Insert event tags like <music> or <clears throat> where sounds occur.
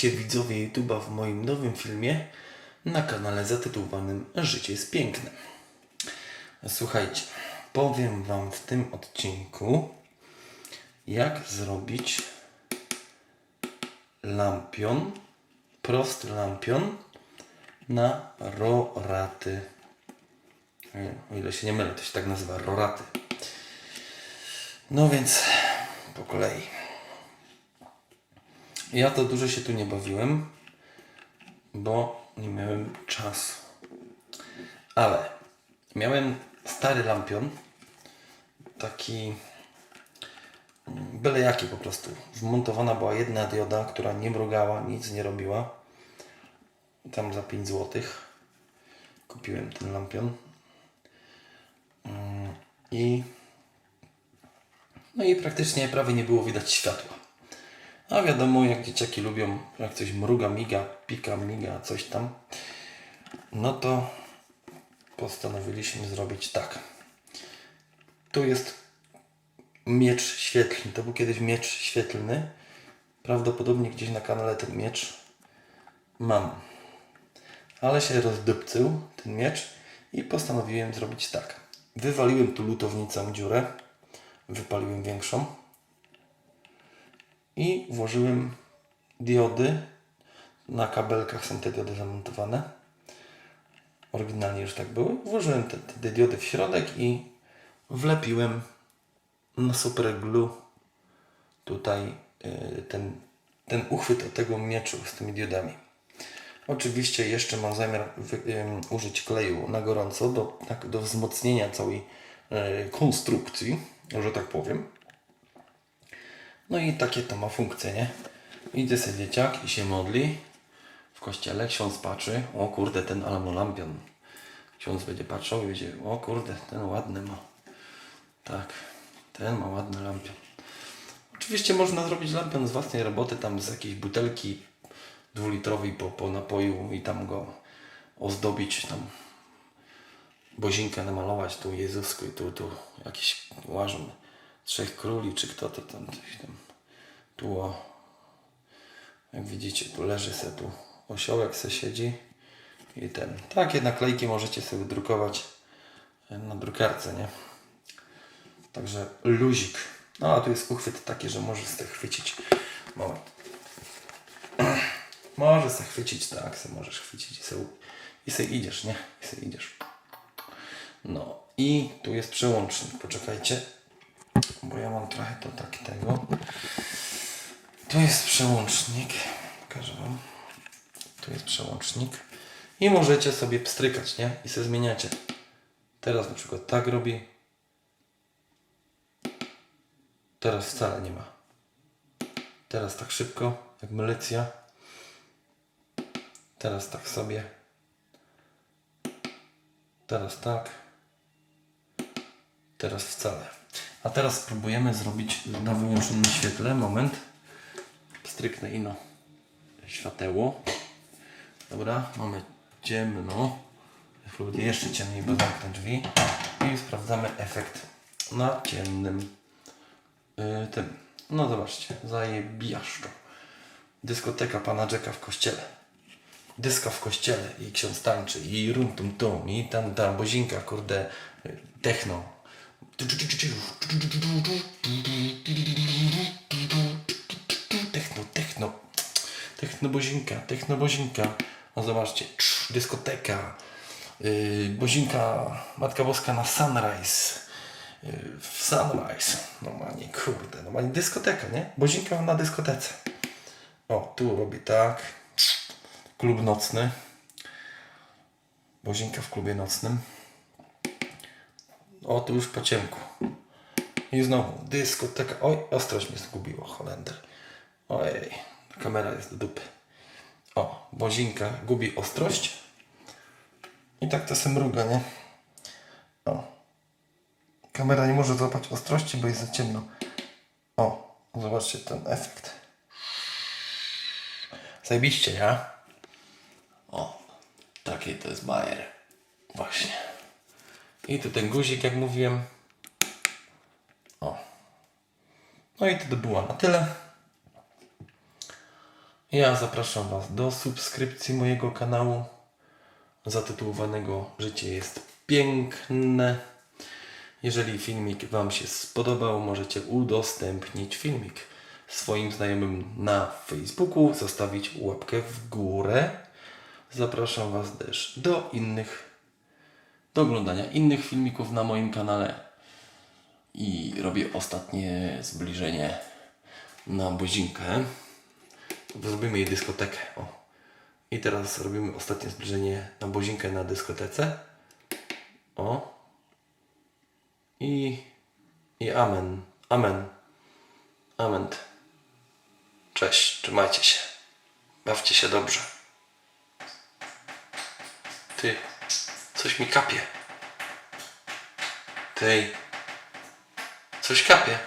Witajcie widzowie YouTube'a w moim nowym filmie na kanale zatytułowanym Życie jest piękne. Słuchajcie, powiem Wam w tym odcinku jak zrobić lampion, prosty lampion na roraty. O ile się nie mylę, to się tak nazywa, roraty. No więc po kolei. Ja to dużo się tu nie bawiłem, bo nie miałem czasu. Ale miałem stary lampion, taki byle jaki po prostu. Wmontowana była jedna dioda, która nie mrugała, nic nie robiła. Tam za 5 zł kupiłem ten lampion. Mm, I no i praktycznie prawie nie było widać światła. A wiadomo, jak dzieciaki lubią, jak coś mruga, miga, pika, miga, coś tam, no to postanowiliśmy zrobić tak. Tu jest miecz świetlny. To był kiedyś miecz świetlny. Prawdopodobnie gdzieś na kanale ten miecz mam. Ale się rozdupcył ten miecz i postanowiłem zrobić tak. Wywaliłem tu lutownicą dziurę. Wypaliłem większą i włożyłem diody. Na kabelkach są te diody zamontowane. Oryginalnie już tak były. Włożyłem te, te diody w środek i wlepiłem na super glue tutaj y, ten, ten uchwyt od tego mieczu z tymi diodami. Oczywiście jeszcze mam zamiar wy, użyć kleju na gorąco do, tak, do wzmocnienia całej y, konstrukcji, że tak powiem. No i takie to ma funkcje, nie? Idzie sobie dzieciak i się modli w kościele, ksiądz patrzy, o kurde, ten alamolampion. Ksiądz będzie patrzał i będzie, o kurde, ten ładny ma. Tak, ten ma ładny lampion. Oczywiście można zrobić lampion z własnej roboty, tam z jakiejś butelki dwulitrowej po, po napoju i tam go ozdobić, tam bozinkę namalować, tu Jezusku i tu, tu jakiś łażą trzech króli, czy kto to tam, coś tam. Tu o, jak widzicie, tu leży se tu osiołek se siedzi i ten. Takie naklejki możecie sobie drukować na drukarce, nie? Także luzik. No a tu jest uchwyt taki, że możesz sobie chwycić. Moment. <clears throat> Możesz sobie chwycić, tak, se możesz chwycić i se, i se idziesz, nie? I se idziesz. No i tu jest przełącznik, poczekajcie, bo ja mam trochę to tak tego. Tu jest przełącznik, pokażę wam. Tu jest przełącznik i możecie sobie pstrykać, nie? I sobie zmieniacie. Teraz na przykład tak robi. Teraz wcale nie ma. Teraz tak szybko, jak milicja. Teraz tak sobie. Teraz tak. Teraz wcale. A teraz spróbujemy zrobić na wyłączonym świetle. Moment. Stryknę ino świateło. Dobra, mamy ciemno. Spróbuję jeszcze ciemniej, bo zamknę drzwi. I sprawdzamy efekt na ciemnym yy, tym. No zobaczcie, zajebiaszczo. Dyskoteka pana Jacka w kościele. Dyska w kościele i ksiądz tańczy i rum tum tum i tam ta bozinka, kurde, y, techno. Techno, techno. Techno bozinka, techno bozinka. No zobaczcie, cz, dyskoteka. Yy, bozinka Matka Boska na Sunrise. Yy, w Sunrise. Normalnie, kurde, normalnie dyskoteka, nie? Bozinka na dyskotece. O, tu robi tak. Klub nocny. Bozinka w klubie nocnym. O, tu już po ciemku. I znowu dyskoteka. Oj, ostrość mnie zgubiła, Holender. Ojej, kamera jest do dupy. O, bozinka gubi ostrość. I tak to się mruga, nie? O. Kamera nie może złapać ostrości, bo jest za ciemno. O, zobaczcie ten efekt. Zajebiście, ja? O, taki to jest bajer. Właśnie. I tu ten guzik, jak mówiłem. O. No i to by było na tyle. Ja zapraszam Was do subskrypcji mojego kanału zatytułowanego Życie jest piękne. Jeżeli filmik Wam się spodobał, możecie udostępnić filmik swoim znajomym na Facebooku, zostawić łapkę w górę. Zapraszam Was też do innych, do oglądania innych filmików na moim kanale. I robię ostatnie zbliżenie na Bozinkę. Zrobimy jej dyskotekę. O. I teraz robimy ostatnie zbliżenie na Bozinkę na dyskotece. O. I, i amen. Amen. Amen. Cześć, trzymajcie się. Bawcie się dobrze. Ty, coś mi kapie. Tej, coś kapie.